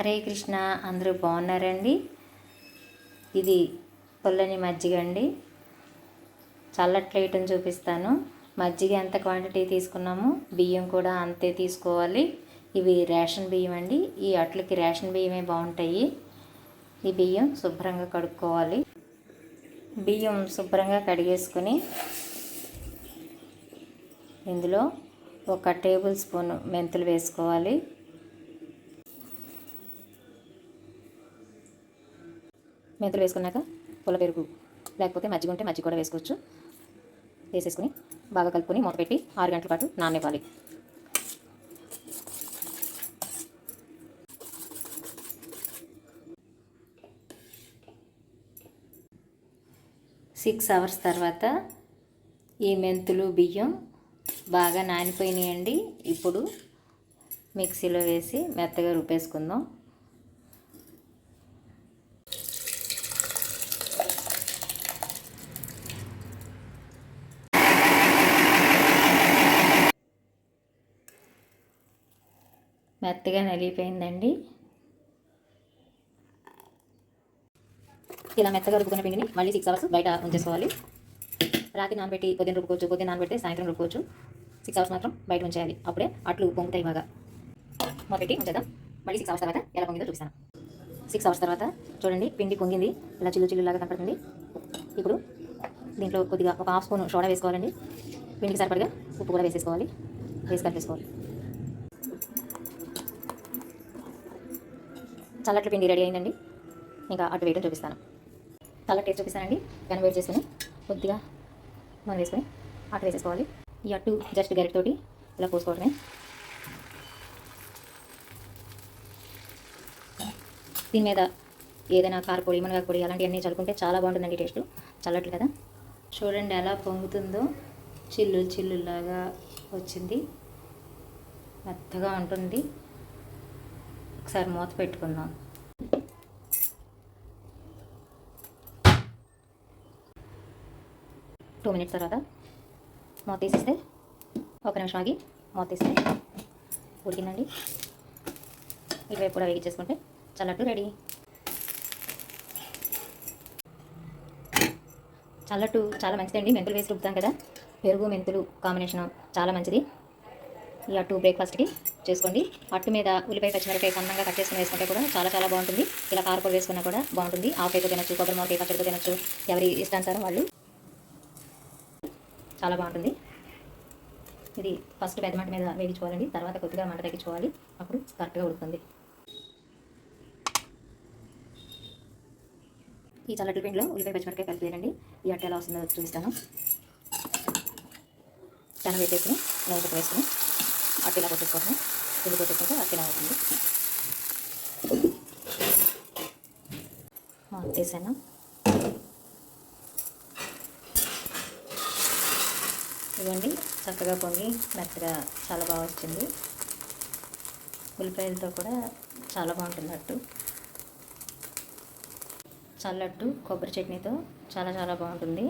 హరే కృష్ణ అందరూ బాగున్నారండి? ఇది పుల్లని మజ్జిగ అండి. చల్లట్లేయటం చూపిస్తాను. మజ్జిగ ఎంత క్వాంటిటీ తీసుకున్నామో? బియ్యం కూడా అంతే తీసుకోవాలి. ఇవి రేషన్ బియ్యం అండి. ఈ అట్లకి రేషన్ బియ్యమే బాగుంటాయి. ఈ బియ్యం శుభ్రంగా కడుక్కోవాలి. బియ్యం శుభ్రంగా కడిగేసుకుని ఇందులో ఒక టేబుల్ స్పూన్ మెంతులు వేసుకోవాలి. మెంతులు వేసుకున్నాక పుల్ల పెరుగు లేకపోతే మజ్జిగ ఉంటే మజ్జిగ కూడా వేసుకోవచ్చు. వేసేసుకుని బాగా కలుపుకొని మూత పెట్టి ఆరు గంటల పాటు నాననివ్వాలి. సిక్స్ అవర్స్ తర్వాత ఈ మెంతులు బియ్యం బాగా నానిపోయినాయండి. ఇప్పుడు మిక్సీలో వేసి మెత్తగా రుబ్బేసుకుందాం. మెత్తగా నలిగిపోయిందండి. ఇలా మెత్తగా రుబ్బుకున్న పిండిని మళ్ళీ సిక్స్ అవర్స్ బయట ఉంచేసుకోవాలి. రాత్రి నానబెట్టి పొద్దున్న రుబ్బుకోవచ్చు పొద్దున్న నానబెడితే సాయంత్రం రుబ్బుకోవచ్చు. సిక్స్ అవర్స్ మాత్రం బయట ఉంచేయాలి. అప్పుడే అట్లు పొంగుతాయి బాగా. మొదటి ఉంచేద్దాం. మళ్ళీ సిక్స్ అవర్స్ తర్వాత ఎలా పొంగిందో చూపిస్తాను. సిక్స్ అవర్స్ తర్వాత చూడండి పిండి పొంగింది. ఇలా చిల్లు చిల్లులాగా కనపడుతుంది. ఇప్పుడు దీంట్లో కొద్దిగా ఒక హాఫ్ స్పూన్ సోడా వేసుకోవాలండి. పిండికి సరిపడగా ఉప్పు కూడా వేసేసుకోవాలి. వేసి కలిపేసుకోవాలి. చల్లట్ల పిండి రెడీ అయిందండి. ఇంకా అటు వేయడం చూపిస్తాను. చల్లటి టేస్ట్ చూపిస్తానండి. పెనం వేడి చేసుకుని కొద్దిగా నూనె వేసుకొని అటు వేసేసుకోవాలి. ఈ అట్టు జస్ట్ గరిటతోటి ఇలా పోసుకోవడమే. దీని మీద ఏదైనా కారపొడి మునగాకు పొడి అలాంటివన్నీ చల్లుకుంటే చాలా బాగుంటుందండి టేస్ట్. చల్లట్లు కదా. చూడండి ఎలా పొంగుతుందో. చిల్లు చిల్లులాగా వచ్చింది. మెత్తగా ఉంటుంది. ఒకసారి మూత పెట్టుకుందాం. టూ మినిట్స్ తర్వాత మూత తీసేస్తే ఒక నిమిషం ఆగి మూత తీస్తే ఉడికిందండి. ఇటువైపు కూడా వేగించేసుకుంటే చల్లట్టు రెడీ. చల్లట్టు చాలా మంచిదండి. మెంతులు వేసి రుబ్బుతాం కదా. పెరుగు మెంతులు కాంబినేషన్ చాలా మంచిది. ఈ అట్టు బ్రేక్ఫాస్ట్కి చేసుకోండి. అట్టు మీద ఉల్లిపాయ పచ్చిమిరపాయ సన్నంగా కట్ చేసుకుని వేసుకుంటే కూడా చాలా చాలా బాగుంటుంది. ఇలా కారపొడి వేసుకున్నా కూడా బాగుంటుంది. ఆవుపైతో తినచ్చు కొబ్బరి మామిడికాయ పచ్చడితో తినచ్చు. ఎవరి ఇష్టానుసారం వాళ్ళు చాలా బాగుంటుంది. ఇది ఫస్ట్ పెద్ద మంట మీద వేగించుకోవాలండి తర్వాత కొద్దిగా మంట తగ్గించుకోవాలి. అప్పుడు కరెక్ట్గా ఉడుతుంది ఈ చల్లటి పిండిలో ఉల్లిపాయ పచ్చిమిరకాయ కలిపి వేయండి ఈ అట్ట ఎలా వస్తుందో చూపిస్తాను. పెనం వేసేసుకుని నూనె వేసుకుని అట్టిలా ఇలా కొట్టేసుకోవడం పిండి కొట్టేసుకుంటే ఇలా అవుతుంది తీసాను ఇవ్వండి. చక్కగా పొంగి మెత్తగా చాలా బాగా వచ్చింది. ఉల్లిపాయలతో కూడా చాలా బాగుంటుంది అట్టు చల్లట్టు కొబ్బరి చట్నీతో చాలా చాలా బాగుంటుంది.